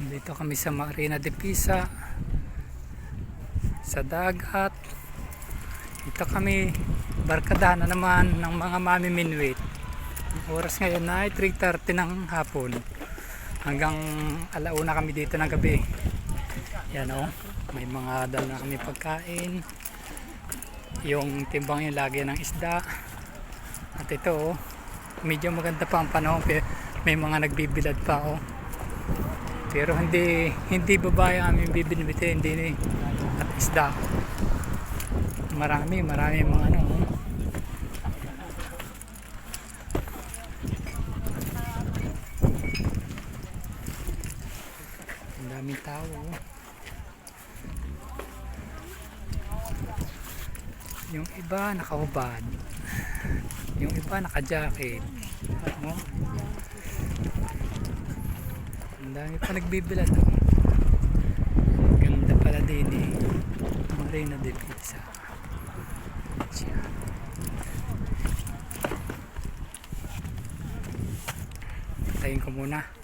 Nandito kami sa Marina de Pisa. Sa dagat. Dito kami barkadahan na naman ng mga mami minwit. Ang oras ngayon ay 3.30 ng hapon. Hanggang alauna kami dito ng gabi. Yan o. May mga dal na kami pagkain. Yung timbang yung lagi ng isda. At ito o. Medyo maganda pa ang panahon. May mga nagbibilad pa o. Pero hindi hindi babae ang aming bibinibiti, hindi ni at isda. Marami, marami mga ano. oh. Ang daming tao. oh. Yung iba nakahubad. Yung iba naka-jacket. Ano? Ang dami pa nagbibilad. Oh. Ganda pala din eh. Marina de Pizza. Siya. Tayin ko muna.